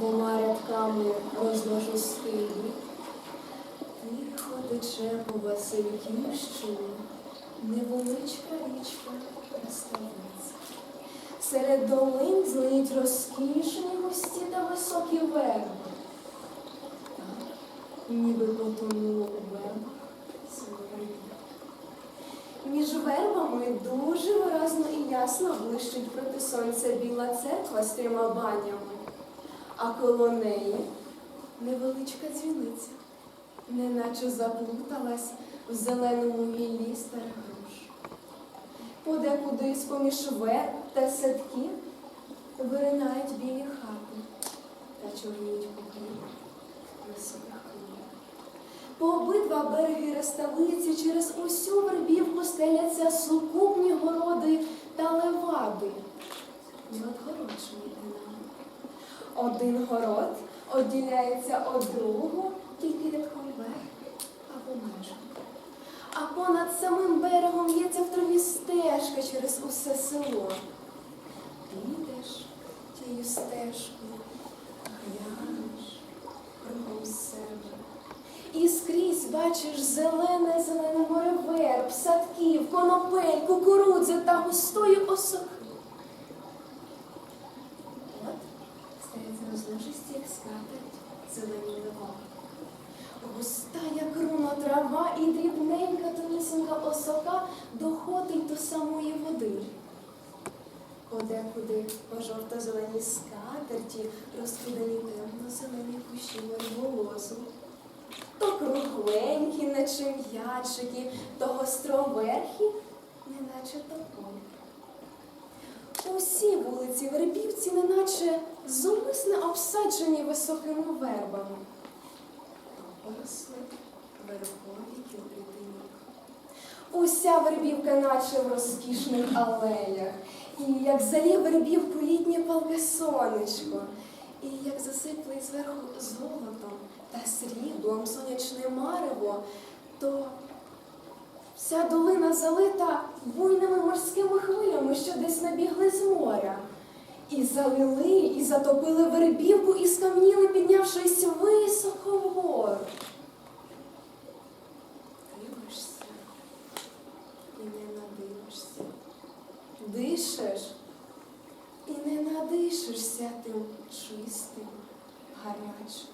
вербами розложу схилі. Тихо тече по Васильківщині невеличка річка Оставиця. Серед долин зниють розкішні густі та високі верби. Ніби потонуло у вербах силовий. Між вербами дуже виразно і ясно блищить проти сонця біла церква з трьома банями, а коло неї невеличка дзвіниця, неначе заплуталась в зеленому гіллі стара груш. Подекуди з-поміж верб та садків виринають білі хати та чорніють покрівлі високих хвилин. По обидва береги Реставиці через усю вербівку стеляться сукупні городи Один город оділяється від другого тільки рядком вверх або межами. А понад самим берегом в'ється в траві стежка через усе село. Підеш тією стежкою, глянеш кругом себе. І скрізь бачиш зелене зелене море верб, садків, конопель, кукурудзи та густої осоки. Як скатерть, зелені лива. Густа, як руна трава, і дрібненька тонісінька осока доходить до самої води. Подекуди по жовто-зеленій скатерті розкидані темно-зелені кущі волосу. То кругленькі, наче м'ячики, то гостроверхі, неначе тополі. Усі вулиці неначе зумисне обсаджені високими вербами. Поросли вербові кілбрідині. Уся вербівка наче в розкішних алеях, і як залє вербівку літнє палке сонечко, і як засипле зверху золотом та сріблом сонячне марево, то вся долина залита буйними морськими хвилями, що десь набігли з моря. І залили, і затопили вербівку, і скам'ніли, піднявшись високо вгору. Дивишся і не надивишся. Дишеш і не надишишся тим чистим, гарячим,